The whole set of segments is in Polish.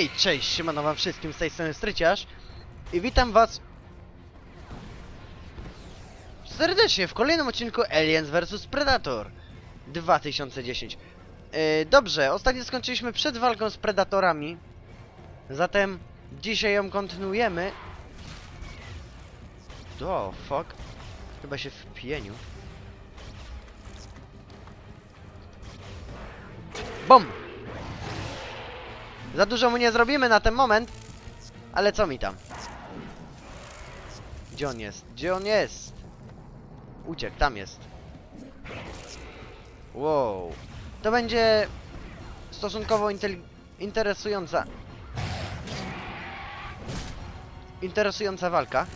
Hej, cześć, siemano wam wszystkim, z tej strony Stryciarz i witam was serdecznie w kolejnym odcinku Aliens vs Predator 2010. Yy, dobrze, ostatnio skończyliśmy przed walką z Predatorami, zatem dzisiaj ją kontynuujemy. Do, fuck. Chyba się wpienił. BOM! Za dużo mu nie zrobimy na ten moment, ale co mi tam? Gdzie on jest? Gdzie on jest? Uciekł, tam jest. Wow. To będzie stosunkowo interesująca. Interesująca walka.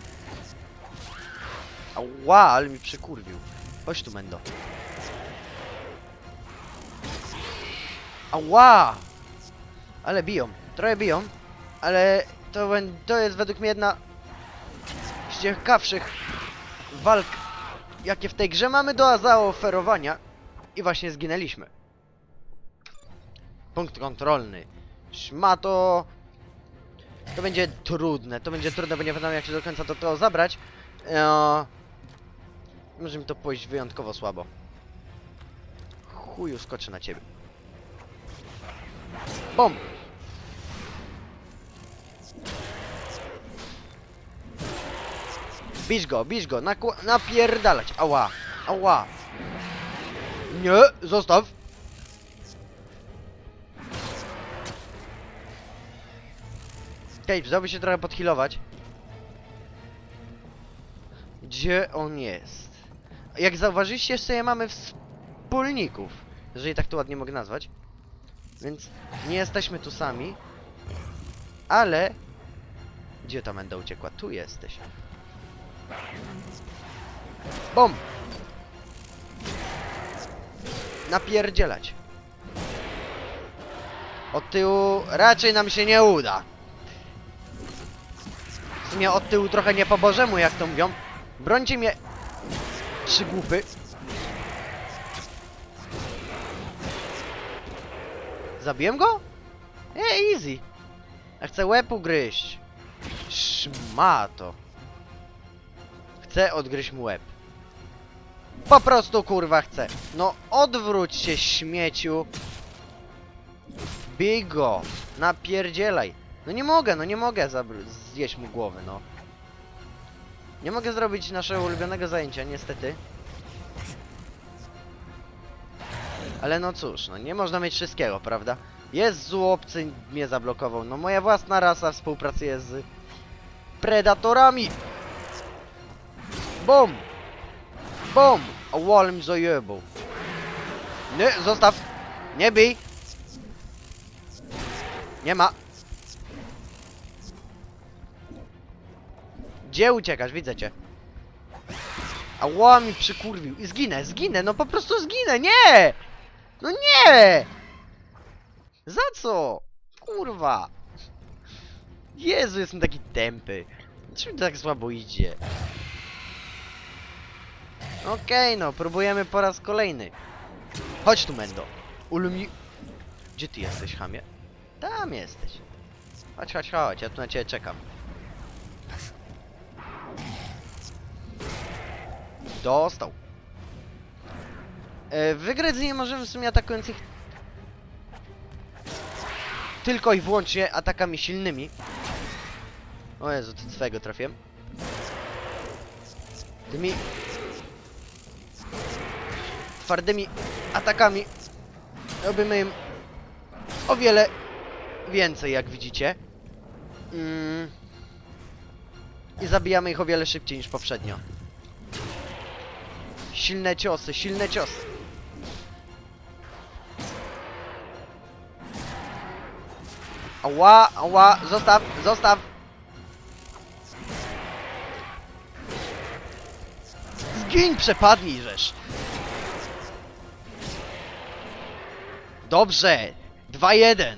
Ała, ale mi przykurwił. Chodź tu, Mendo. Ała! Ale biją. Trochę biją. Ale to, to jest według mnie jedna z ciekawszych walk, jakie w tej grze mamy do zaoferowania. I właśnie zginęliśmy. Punkt kontrolny. Szmato. To będzie trudne. To będzie trudne, bo nie wiadomo jak się do końca do tego zabrać. Eee, może mi to pójść wyjątkowo słabo. Chuju, skoczę na ciebie. Bom! Bić go, bić go, nakła- napierdalać. Ała, ała. Nie, zostaw. Okej, okay, się trochę podhealować. Gdzie on jest? Jak zauważyliście, jeszcze nie mamy wspólników. Jeżeli tak to ładnie mogę nazwać. Więc nie jesteśmy tu sami. Ale... Gdzie ta menda uciekła? Tu jesteś. Bom! Napierdzielać. Od tyłu raczej nam się nie uda. W sumie od tyłu trochę nie po bożemu, jak to mówią. Brońcie mnie, przygłupy. Zabiłem go? Easy. Ja chcę łeb ugryźć. Szmato. Chcę odgryźć mu łeb. Po prostu kurwa chcę. No odwróć się śmieciu. Bij go. Napierdzielaj. No nie mogę, no nie mogę zjeść mu głowy, no. Nie mogę zrobić naszego ulubionego zajęcia, niestety. Ale no cóż, no nie można mieć wszystkiego, prawda? Jest złopcy, mnie zablokował. No moja własna rasa współpracuje z predatorami. Bum! Bum! A wall mi zajebał. Nie, zostaw! Nie bij! Nie ma. Gdzie uciekasz? Widzę cię. A ła mi przykurwił. I zginę, zginę, no po prostu zginę, nie! No nie! Za co? Kurwa! Jezu, jestem taki tępy. To tak słabo idzie? Okej, no, próbujemy po raz kolejny. Chodź tu, Mendo. Ulumi... Gdzie ty jesteś, chamie? Tam jesteś. Chodź, chodź, chodź, ja tu na ciebie czekam. Dostał. E, wygrać z niej możemy w sumie atakując ich tylko i wyłącznie atakami silnymi. O Jezu, ty swego trafiłem. Tymi twardymi atakami robimy im o wiele więcej, jak widzicie. Mm. I zabijamy ich o wiele szybciej niż poprzednio. Silne ciosy, silne ciosy. Ała, ała, zostaw, zostaw. Zgiń, przepadnij, żeż. Dobrze, 2-1.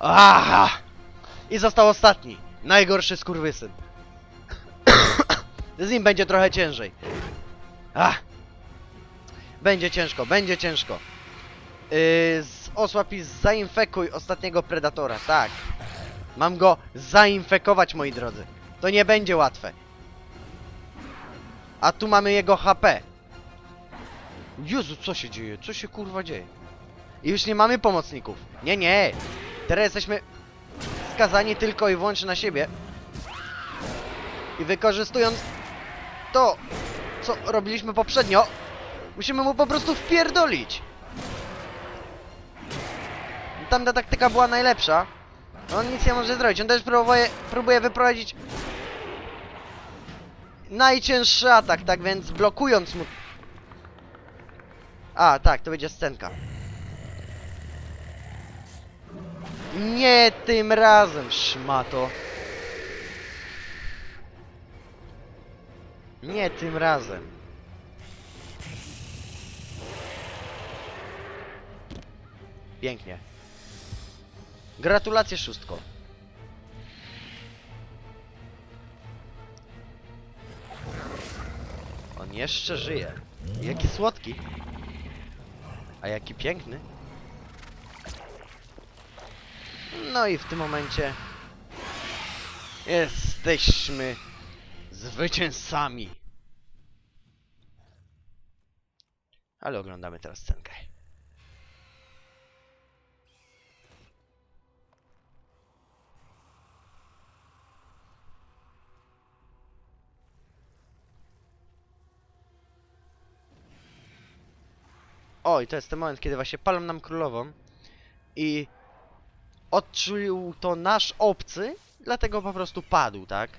Aha! I został ostatni. Najgorszy skurwysyn. Z nim będzie trochę ciężej. Ach! Będzie ciężko, będzie ciężko. Yy, z osłab i zainfekuj ostatniego predatora, tak. Mam go zainfekować, moi drodzy. To nie będzie łatwe. A tu mamy jego HP. Jezu, co się dzieje? Co się kurwa dzieje? I już nie mamy pomocników. Nie, nie. Teraz jesteśmy skazani tylko i wyłącznie na siebie. I wykorzystując to, co robiliśmy poprzednio, musimy mu po prostu wpierdolić. Tamta taktyka była najlepsza. On nic nie może zrobić. On też próbuje, próbuje wyprowadzić najcięższy atak, tak więc blokując mu... A, tak, to będzie scenka. Nie tym razem, szmato. Nie tym razem. Pięknie. Gratulacje szóstko. On jeszcze żyje. Jaki słodki. A jaki piękny. No i w tym momencie jesteśmy zwycięzcami. Ale oglądamy teraz scenkę. O, i to jest ten moment, kiedy właśnie palą nam królową i odczuł to nasz obcy, dlatego po prostu padł, tak?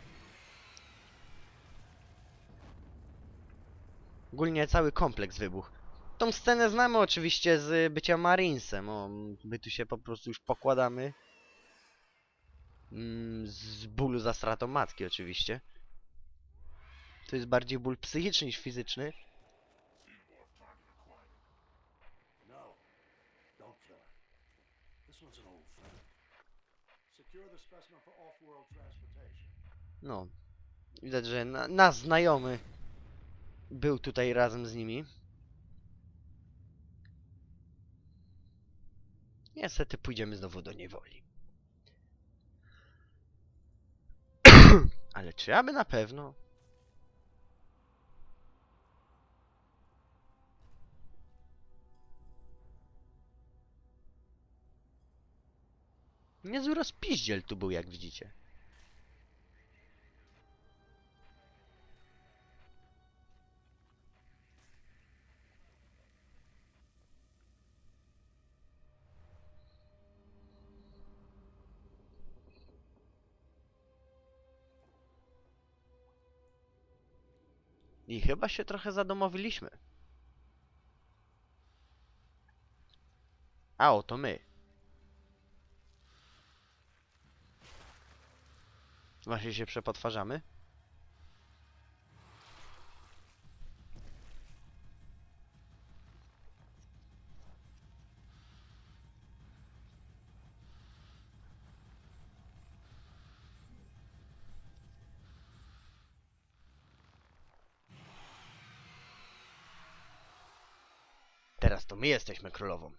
Ogólnie cały kompleks wybuchł. Tą scenę znamy oczywiście z bycia Marinesem, o, my tu się po prostu już pokładamy. Mm, Z bólu za stratą matki oczywiście. To jest bardziej ból psychiczny niż fizyczny. No, widać, że na, nasz znajomy był tutaj razem z nimi. Niestety pójdziemy znowu do niewoli. Ale czy aby na pewno? Niezły rozpiździel tu był, jak widzicie. I chyba się trochę zadomowiliśmy. A oto my. Właśnie się przepotwarzamy. Teraz to my jesteśmy królową.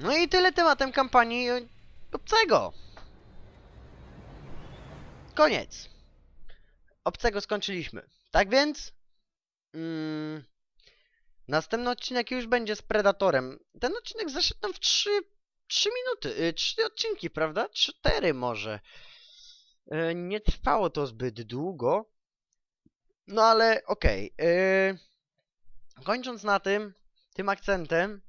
No i tyle tematem kampanii obcego. Koniec. Obcego skończyliśmy. Tak więc... Mm, następny odcinek już będzie z Predatorem. Ten odcinek zaszedł nam w 3, 3 minuty. y, 3 odcinki, prawda? 4 może. Y, Nie trwało to zbyt długo. No ale okej. y, Kończąc na tym, tym akcentem,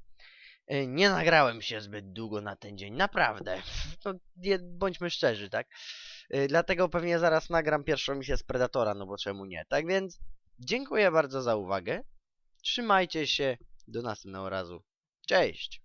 y, nie nagrałem się zbyt długo na ten dzień, naprawdę. No, nie, bądźmy szczerzy, tak? Y, Dlatego pewnie zaraz nagram pierwszą misję z Predatora, no bo czemu nie? Tak więc dziękuję bardzo za uwagę. Trzymajcie się. Do następnego razu. Cześć!